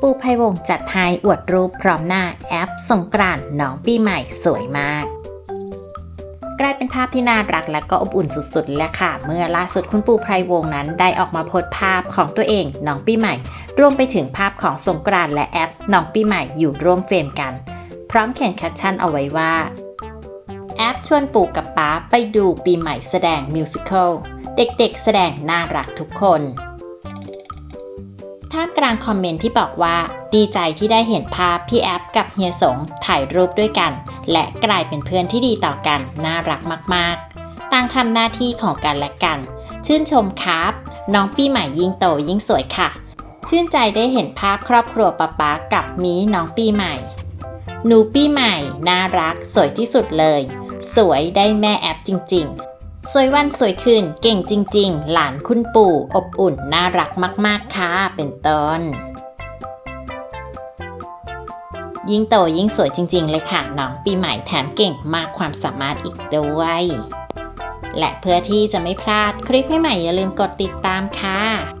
ปูไพวงศ์จัดให้อวดรูปพร้อมหน้าแอปสงกรานต์น้องปีใหม่สวยมาก กลายเป็นภาพที่น่ารักและก็อบอุ่นสุดๆ และค่ะ เมื่อล่าสุดคุณปูไพรวงศ์นั้นได้ออกมาโพสต์ภาพของตัวเองน้องปีใหม่ รวมไปถึงภาพของสงกรานต์และแอปน้องปีใหม่อยู่ร่วมเฟรมกัน พร้อมเขียนแคปชั่นเอาไว้ว่าแอปชวนปู่กับป๊าไปดูปีใหม่แสดงมิวสิควลเด็กๆ แสดงน่ารักทุกคน ท่ามกลางคอมเมนต์ที่บอกว่า ดีใจที่ได้เห็นภาพพี่แอปกับเฮียสงถ่ายรูปด้วยกัน และกลายเป็นเพื่อนที่ดีต่อกัน น่ารักมากๆ ต่างทำหน้าที่ของกันและกัน ชื่นชมครับ น้องปีใหม่ยิ่งโตยิ่งสวยค่ะ ชื่นใจได้เห็นภาพครอบครัวป๊าป๊ากับมีน้องปีใหม่ หนูปีใหม่ น่ารักสวยที่สุดเลย สวยได้แม่แอปจริงๆ สวยวันสวยคืนเก่งจริง ๆ หลานคุณปู่อบอุ่นน่ารักมาก ๆ ค่ะ เป็นต้น ยิ่งโตยิ่งสวยจริง ๆ เลยค่ะ น้องปีใหม่แถมเก่งมากความสามารถอีกด้วย และเพื่อที่จะไม่พลาดคลิปใหม่ๆอย่าลืมกดติดตามค่ะ